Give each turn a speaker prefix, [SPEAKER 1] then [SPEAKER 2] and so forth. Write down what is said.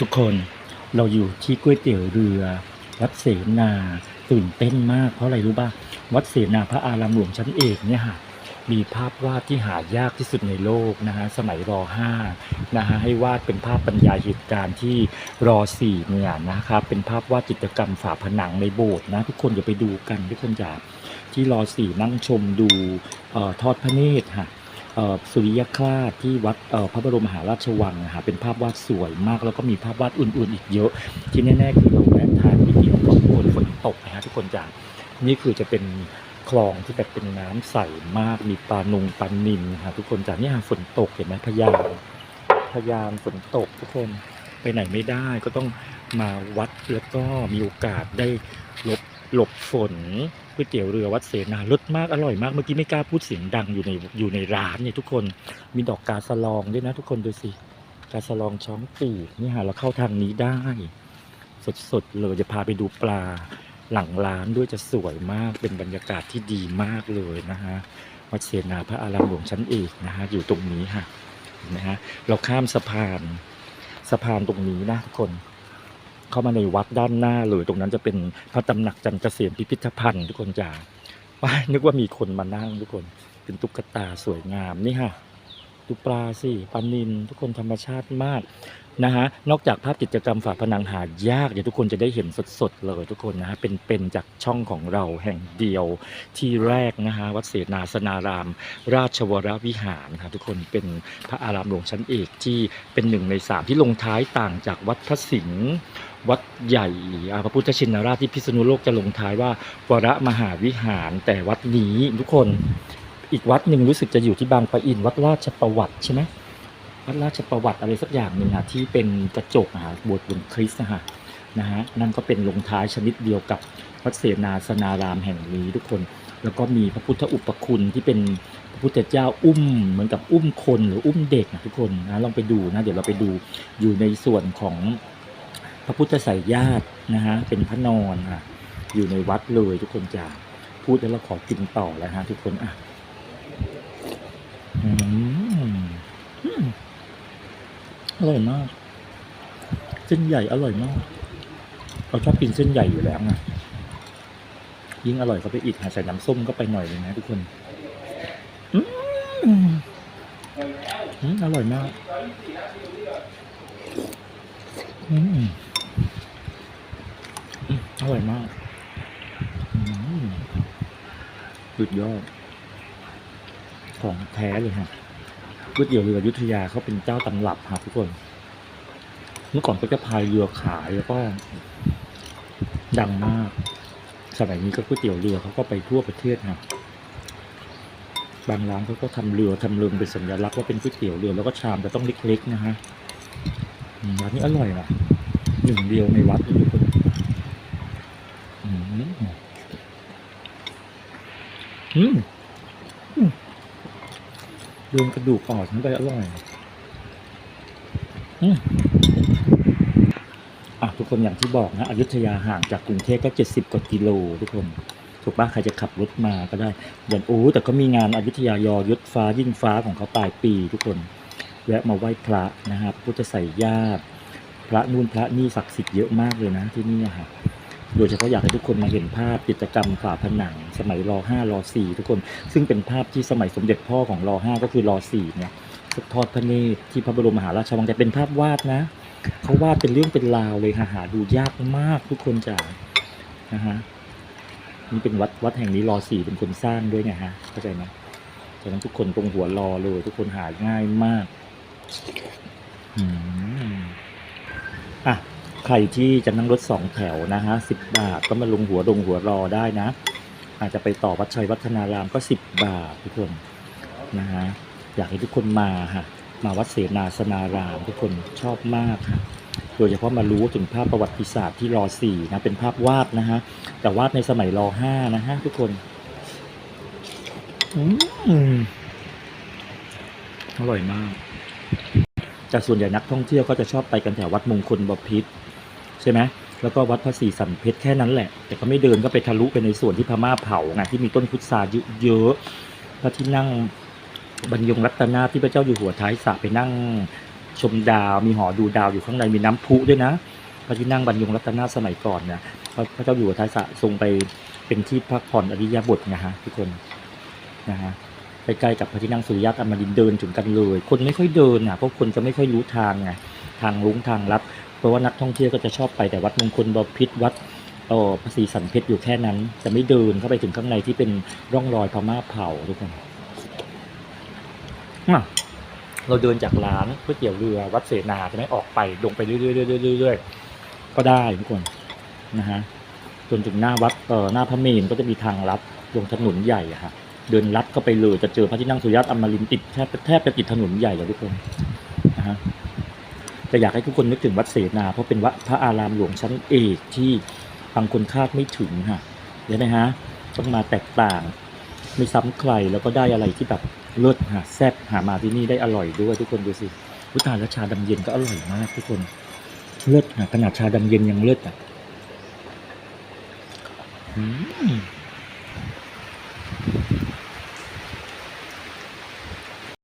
[SPEAKER 1] ทุกคนเราอยู่ที่ก๋วยเตี๋ยวเรือ วัดเสนาตื่นเต้นมากเพราะอะไรรู้ป่ะวัดเสนาพระอารามหลวงชั้นเอกเนี่ยค่ะมีภาพวาดที่หายากที่สุดในโลกนะฮะสมัยร 5 นะฮะให้วาดเป็นภาพบรรยายเหตุการณ์ที่ร 4 เนี่ยนะครับเป็นภาพวาดจิตรกรรมฝาผนังในโบสถ์นะทุกคนอย่าไปดูกันทุกคนอย่าที่ร 4 นั่งชมดูทอดพระเนตรค่ะ สุริยคราชที่วัดพระบรมมหาราชวังนะฮะเป็นภาพวาดสวยมากแล้วก็มีภาพวาดอื่นๆ อีกเยอะ ที่แน่ๆคือเราแวะทานก๋วยเตี๋ยวก่อนฝนฝนตกนะฮะทุกคนจ้านี่คือจะเป็นคลองที่แบบเป็นน้ำใสมากมีปลานุงปลานิลฮะทุกคนจ้านี่ฮะฝนตกเห็นไหมพยามพยามฝนตกทุกคนไปไหนไม่ได้ก็ต้องมาวัดแล้วก็มีโอกาสได้หลบหลบฝน ก๋วยเตี๋ยวเรือวัดเสนารสมากอร่อยมากเมื่อกี้ไม่กล้าพูดเสียงดังอยู่ในอยู่ในร้านเนี่ยทุกคนมีดอกกาสลองด้วยนะทุกคนดูสิกาสลองช้องปีกนี่หาเราเข้าทางนี้ได้ สดๆเลยจะพาไปดูปลาหลังร้านด้วยจะสวยมากเป็นบรรยากาศที่ดีมากเลยนะฮะวัดเสนาพระอารามหลวงชั้นเอกนะฮะอยู่ตรงนี้ค่ะเห็นไหมฮะเราข้ามสะพานสะพานตรงนี้นะทุกคน เข้ามาในวัดด้านหน้าเลยตรงนั้นจะเป็นพระตำหนักจันเกษมพิพิธภัณฑ์ทุกคนจ๋าว้านึกว่ามีคนมานั่งทุกคนเป็นตุ๊กตาสวยงามนี่ฮะดูปลาสิปลานินทุกคนธรรมชาติมาก นะฮะนอกจากภาพกิจกรรมฝาผนังหายากเดี๋ยวทุกคนจะได้เห็นสดๆเลยทุกคนนะฮะเป็นเป็นจากช่องของเราแห่งเดียวที่แรกนะฮะวัดเสนาสนาราม ราชวรวิหารครับทุกคนเป็นพระอารามหลวงชั้นเอกที่เป็นหนึ่งในสามที่ลงท้ายต่างจากวัดพระสิงห์วัดใหญ่อาพระพุทธชินราชที่พิษณุโลกจะลงท้ายว่าวรมหาวิหาร แต่วัดนี้ทุกคนอีกวัดหนึ่งรู้สึกจะอยู่ที่บางปะอินวัดราชประวัติใช่ไหม วัดราชประวัติอะไรสักอย่างหนึ่งอะที่เป็นกระจกอะฮะบสถ์บนคริสต์นะฮะนะฮะนั่นก็เป็นลงท้ายชนิดเดียวกับวัดเสนาสนารามแห่งนี้ทุกคน แล้วก็มีพระพุทธอุปคุณที่เป็นพระพุทธเจ้าอุ้มเหมือนกับอุ้มคนหรืออุ้มเด็กนะทุกคนนะลองไปดูนะเดี๋ยวเราไปดูอยู่ในส่วนของพระพุทธไสยญาตินะฮะเป็นพระนอนอะอยู่ในวัดเลยทุกคนจะพูดแล้วเราขอกินต่อแล้วฮะทุกคนอะ อืมอืมอ ร่อยมาก เส้นใหญ่อร่อยมากเราชอบกินเส้นใหญ่อยู่แล้วไงยิ่งอร่อยเข้าไปอีกหาใส่น้ำส้มก็ไปหน่อยเลยนะทุกคนอืมอืมอร่อยมากอืมอืมอร่อยมากอืมสุดยอด ของแท้เลยฮะ ก๋วยเตี๋ยวเรืออยุธยาเขาเป็นเจ้าตำรับครับทุกคน เมื่อก่อนก็จะพายเรือขายแล้วก็ดังมาก สมัยนี้ก็ก๋วยเตี๋ยวเรือเขาก็ไปทั่วประเทศครับบางร้านเขาก็ทำเรือทำเรือเป็นสัญลักษณ์ว่าเป็นก๋วยเตี๋ยวเรือแล้วก็ชามจะต้องเล็กๆนะฮะร้านนี้อร่อยนะหนึ่งเดียวในวัดเลยทุกคนอืมอืม โดนกระดูกอ่อนทั้งไปอร่อยอืมอะทุกคนอย่างที่บอกนะอยุธยาห่างจากกรุงเทพก็เจ็ดสิบกว่ากิโลทุกคน ถูกปะใครจะขับรถมาก็ได้อย่างโอ้แต่ก็มีงานอยุธยายอยศฟ้ายิ่งฟ้าของเขาปลายปี ทุกคนแวะมาไหว้พระนะครับพุทธใส่ญาติพระนู่นพระนี่ศักดิ์สิทธิ์เยอะมากเลยนะที่นี่ครับ โดยเฉพาะอยากให้ทุกคนมาเห็นภาพกิจกรรมฝาผนัง สมัยร5ร4ทุกคน ซึ่งเป็นภาพที่สมัยสมเด็จพ่อของร5ก็คือร4เนี่ยทอดพระเนตรที่พระบรมมหาราชวังแต่เป็นภาพวาดนะเขาวาดเป็นเรื่องเป็นราวเลยหาหาดูยากมากทุกคนจ๋านะฮะนี่เป็นวัดวัดแห่งนี้รอ4เป็นคนสร้างด้วยไงฮะเข้าใจไหมฉะนั้นทุกคนตรงหัวรอเลย ทุกคนหาง่ายมากอืม ใครที่จะนั่งรถสองแถวนะฮะสิบบาทก็มาลงหัวดงหัวรอได้นะ อาจจะไปต่อวัดชัยวัฒนารามก็สิบบาททุกคนนะฮะอยากให้ทุกคนมาฮะมาวัดเสนาสนาราม ทุกคนชอบมากค่ะโดยเฉพาะมารู้ถึงภาพประวัติศาสตร์ที่รอสี่นะเป็นภาพวาดนะฮะแต่วาดในสมัยรอห้านะฮะทุกคนอืมอร่อยมาก แต่ส่วนใหญ่นักท่องเที่ยวก็จะชอบไปกันแถววัดมงคลบพิตร ใช่ไหมแล้วก็วัดพระศรีสันเพชรแค่นั้นแหละ แต่ก็ไม่เดินก็ไปทะลุไปในส่วนที่พม่าเผาไงที่มีต้นพุทราเยอะๆพระที่นั่งบรรยงรัตนาที่พระเจ้าอยู่หัวท้ายสระไปนั่งชมดาวมีหอดูดาวอยู่ข้างในมีน้ำพุด้วยนะ พระที่นั่งบรรยงรัตนาสมัยก่อนเนี่ยพระพระเจ้าอยู่หัวท้ายสระทรงไปเป็นที่พักผ่อนอริยบทนะฮะทุกคนนะฮะใกล้ๆกับพระที่นั่งสุริยะอมรินเดินถึงกันเลย คนไม่ค่อยเดินอะเพราะคนจะไม่ค่อยรู้ทางไงทางลุงทางลัด ราะว่านักท่องเที่ยวก็จะชอบไปแต่วัดมงคลบพิตรวัดเออพระศรีสันเพชรอยู่แค่นั้น จะไม่เดินเข้าไปถึงข้างในที่เป็นร่องรอยพม่าเผาทุกคนเราเดินจากร้านก๋วยเตี๋ยวเรือวัดเสนาจะไม่ออกไปลงไปเรื่อยๆๆๆก็ได้ทุกคนนะฮะจนถึงหน้าวัดเอ่อหน้าพระเมรุก็จะมีทางลัดลงถนนใหญ่อะฮะเดินลัดเข้าไปเลยจะเจอพระที่นั่งสุริยัตอมรินติดแทบแทบจะติดถนนใหญ่เลยทุกคนนะฮะ แต่อยากให้ทุกคนนึกถึงวัดเสนาเพราะเป็นวัดพระอารามหลวงชั้นเอกที่บางคนคาดไม่ถึงฮะเห็นไหมฮะต้องมาแตกต่าง ไม่ซ้ำใครแล้วก็ได้อะไรที่แบบเลิศหาแซ่บหามาที่นี่ได้อร่อยด้วยทุกคนดูสิพุทาและชาดำเย็นก็อร่อยมากทุกคนเลิศนะขนาดชาดำเย็นยังเลิศอะ อืม